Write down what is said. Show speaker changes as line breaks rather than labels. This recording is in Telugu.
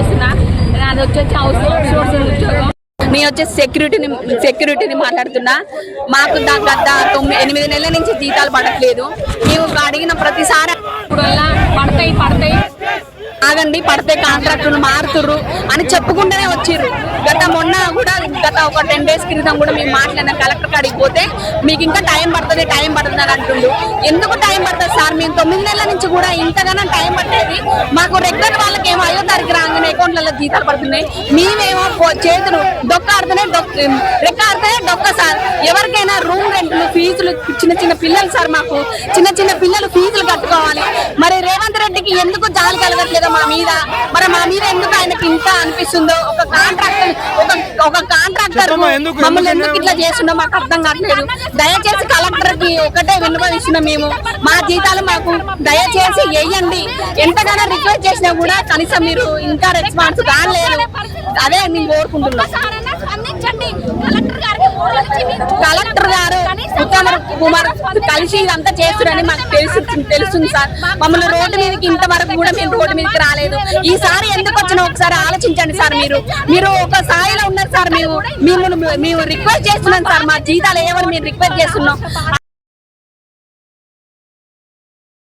చేస్తున్నా. నాది వచ్చేసి హౌస్ సోర్స్ ఉద్యోగం. నేను వచ్చేసి సెక్యూరిటీని సెక్యూరిటీని మాట్లాడుతున్నా. మాకు దాని గత తొమ్మిది ఎనిమిది నెలల నుంచి జీతాలు పడట్లేదు. మేము అడిగిన ప్రతి ఆగండి పడితే కాంట్రాక్టులు మారుతురు అని చెప్పుకుంటూనే వచ్చిర్రు. గత మొన్న కూడా గత ఒక టెన్ డేస్ క్రితం కూడా మేము మాట్లాడిన కలెక్టర్ కాడికి పోతే మీకు ఇంకా టైం పడుతుంది టైం పడుతుంది అని అంటుండ్రు ఎందుకు టైం పడుతుంది సార్? మేము తొమ్మిది నెలల నుంచి కూడా ఇంతగానో టైం పట్టేది. మాకు రెగ్యులర్ వాళ్ళకి ఏమో ఐదో తారీఖు రాగానే అకౌంట్లలో జీతాలు పడుతున్నాయి. మేమేమో చేతులు డొక్క ఆడుతూనే డొక్క రెక్క ఆడితేనే డొక్క సార్. ఎవరికైనా రూమ్ రెంట్లు ఫీజులు చిన్న చిన్న పిల్లలు సార్ మాకు. చిన్న చిన్న పిల్లలు ఫీజులు కట్టుకోవాలి. రెడ్డికి ఎందుకు జాలి కలగట్లేదో మా మీద? మరి మా మీద ఎందుకు ఆయనకి ఇంత అనిపిస్తుందో? ఒక కాంట్రాక్టర్ ఒక ఒక కాంట్రాక్టర్ మమ్మల్ని
ఎందుకు
ఇట్లా చేస్తుందో మాకు అర్థం కావట్లేదు. దయచేసి కలెక్టర్కి ఒకటే విన్నవిస్తున్నాం మేము. మా జీతాలు మాకు దయచేసి వేయండి. ఎంతగానో రిక్వెస్ట్ చేసినా కూడా కనీసం మీరు ఇంకా రెస్పాన్స్ కాలేదు అదే నేను కోరుకుంటున్నాను కలెక్టర్ కుమార్ కలిసి ఇదంతా చేస్తున్నారని మాకు తెలుసు తెలుస్తుంది సార్. మమ్మల్ని రోడ్డు మీదకి ఇంతవరకు కూడా మేము రోడ్డు మీదకి రాలేదు. ఈసారి ఎందుకు వచ్చినా ఒకసారి ఆలోచించండి సార్ మీరు. మీరు ఒక స్థాయిలో ఉన్నారు సార్ మేము. మేము మేము రిక్వెస్ట్ చేస్తున్నాం సార్. మా జీతాలు ఏమని మేము రిక్వెస్ట్ చేస్తున్నాం?